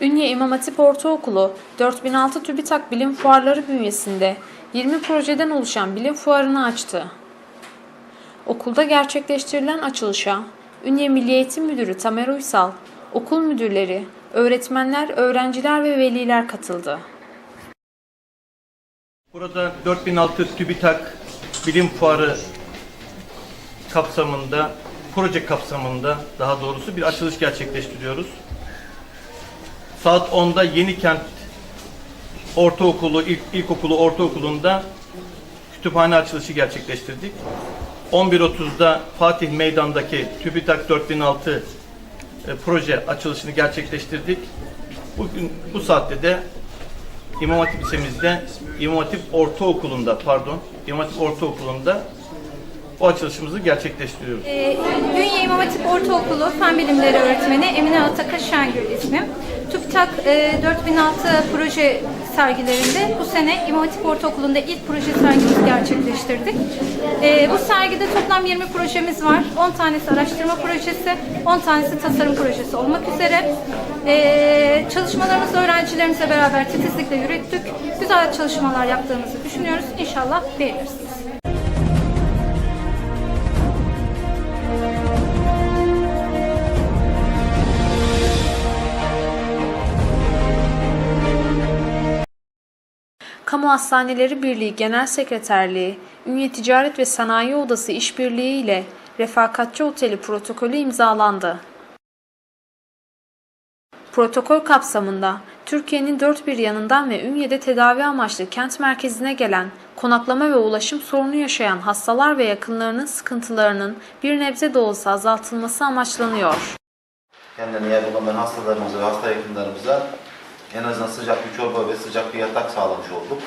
Ünye İmam Hatip Ortaokulu 4006 TÜBİTAK Bilim Fuarları bünyesinde 20 projeden oluşan bilim fuarını açtı. Okulda gerçekleştirilen açılışa Ünye Milli Eğitim Müdürü Tamer Uysal, okul müdürleri, öğretmenler, öğrenciler ve veliler katıldı. Burada 4006 TÜBİTAK Bilim Fuarı kapsamında, proje kapsamında daha doğrusu bir açılış gerçekleştiriyoruz. Saat 10'da Yenikent Ortaokulu, ilk, ilkokulu ortaokulunda kütüphane açılışı gerçekleştirdik. 11.30'da Fatih Meydan'daki TÜBİTAK 4006 e, proje açılışını gerçekleştirdik. Bugün bu saatte de İmam Hatip Lisemizde, İmam Hatip Ortaokulu'nda, pardon, İmam Hatip Ortaokulu'nda o açılışımızı gerçekleştiriyoruz. Ee, Ünye İmam Hatip Ortaokulu Fen Bilimleri Öğretmeni Emine Ataka Şengül ismim. TÜBİTAK e, 4006 proje sergilerinde bu sene İmam Hatip Ortaokulu'nda ilk proje sergimizi gerçekleştirdik. E, bu sergide toplam 20 projemiz var. 10 tanesi araştırma projesi, 10 tanesi tasarım projesi olmak üzere. E, çalışmalarımızı öğrencilerimizle beraber titizlikle yürüttük. Güzel çalışmalar yaptığımızı düşünüyoruz. İnşallah beğenirsiniz. Kamu Hastaneleri Birliği Genel Sekreterliği, Ünye Ticaret ve Sanayi Odası işbirliği ile Refakatçi Oteli protokolü imzalandı. Protokol kapsamında Türkiye'nin dört bir yanından ve Ünye'de tedavi amaçlı kent merkezine gelen, konaklama ve ulaşım sorunu yaşayan hastalar ve yakınlarının sıkıntılarının bir nebze de olsa azaltılması amaçlanıyor. kendilerine yer bulamayan hastalarımıza ve hasta yakınlarımıza en azından sıcak bir çorba ve sıcak bir yatak sağlamış olduk.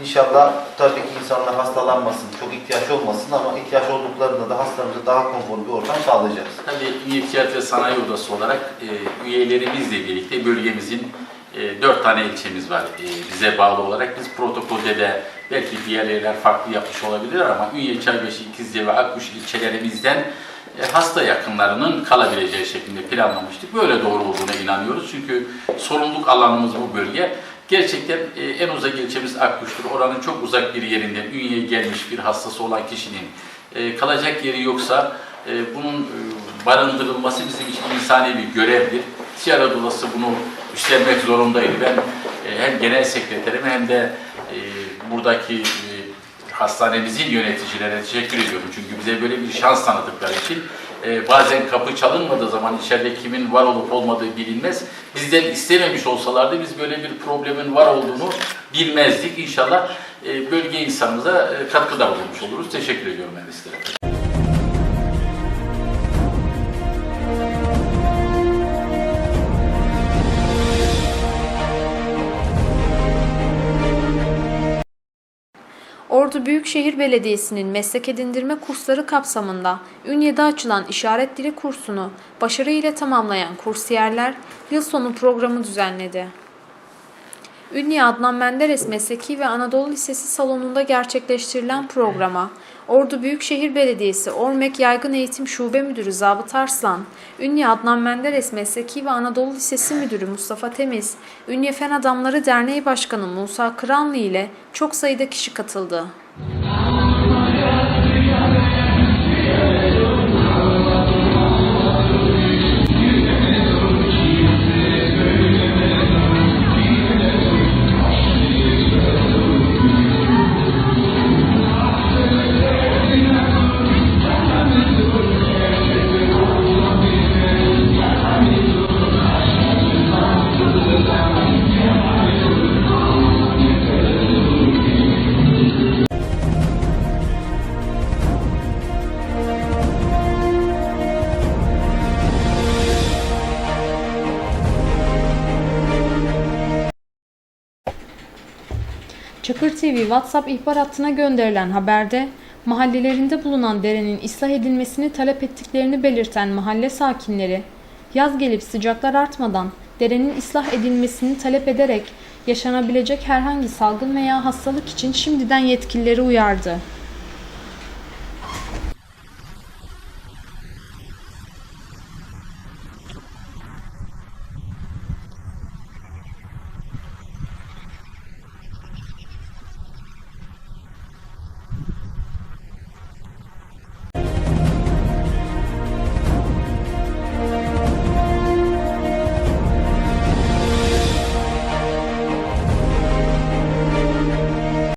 İnşallah tabii ki insanlar hastalanmasın, çok ihtiyaç olmasın ama ihtiyaç olduklarında da hastalarımıza daha konforlu bir ortam sağlayacağız. Tabii Ticaret ve Sanayi Odası olarak e, üyelerimizle birlikte bölgemizin e, dört tane ilçemiz var e, bize bağlı olarak. Biz protokolde de belki diğer yerler farklı yapmış olabilir ama Ünye, Çaybaşı, İkizce ve Akkuş ilçelerimizden hasta yakınlarının kalabileceği şeklinde planlamıştık. Böyle doğru olduğuna inanıyoruz. Çünkü sorumluluk alanımız bu bölge. Gerçekten e, en uzak ilçemiz Akkuş'tur. Oranın çok uzak bir yerinden Ünye'ye gelmiş bir hastası olan kişinin e, kalacak yeri yoksa e, bunun e, barındırılması bizim için insani bir görevdir. Ticaret Odası bunu üstlenmek zorundaydı. Ben e, hem genel sekreterime hem de e, buradaki e, hastanemizin yöneticilerine teşekkür ediyorum. Çünkü bize böyle bir şans tanıdıkları için e, bazen kapı çalınmadığı zaman içeride kimin var olup olmadığı bilinmez. Bizden istememiş olsalardı biz böyle bir problemin var olduğunu bilmezdik. İnşallah e, bölge insanımıza e, katkıda bulunmuş oluruz. Teşekkür ediyorum ben sizlere. Ordu Büyükşehir Belediyesi'nin meslek edindirme kursları kapsamında Ünye'de açılan işaret dili kursunu başarı ile tamamlayan kursiyerler yıl sonu programı düzenledi. Ünye Adnan Menderes Mesleki ve Anadolu Lisesi salonunda gerçekleştirilen programa Ordu Büyükşehir Belediyesi Ormek Yaygın Eğitim Şube Müdürü Zabıt Arslan, Ünye Adnan Menderes Mesleki ve Anadolu Lisesi Müdürü Mustafa Temiz, Ünye Fen Adamları Derneği Başkanı Musa Kıranlı ile çok sayıda kişi katıldı. Çakır TV WhatsApp ihbar hattına gönderilen haberde mahallelerinde bulunan derenin ıslah edilmesini talep ettiklerini belirten mahalle sakinleri yaz gelip sıcaklar artmadan derenin ıslah edilmesini talep ederek yaşanabilecek herhangi salgın veya hastalık için şimdiden yetkilileri uyardı.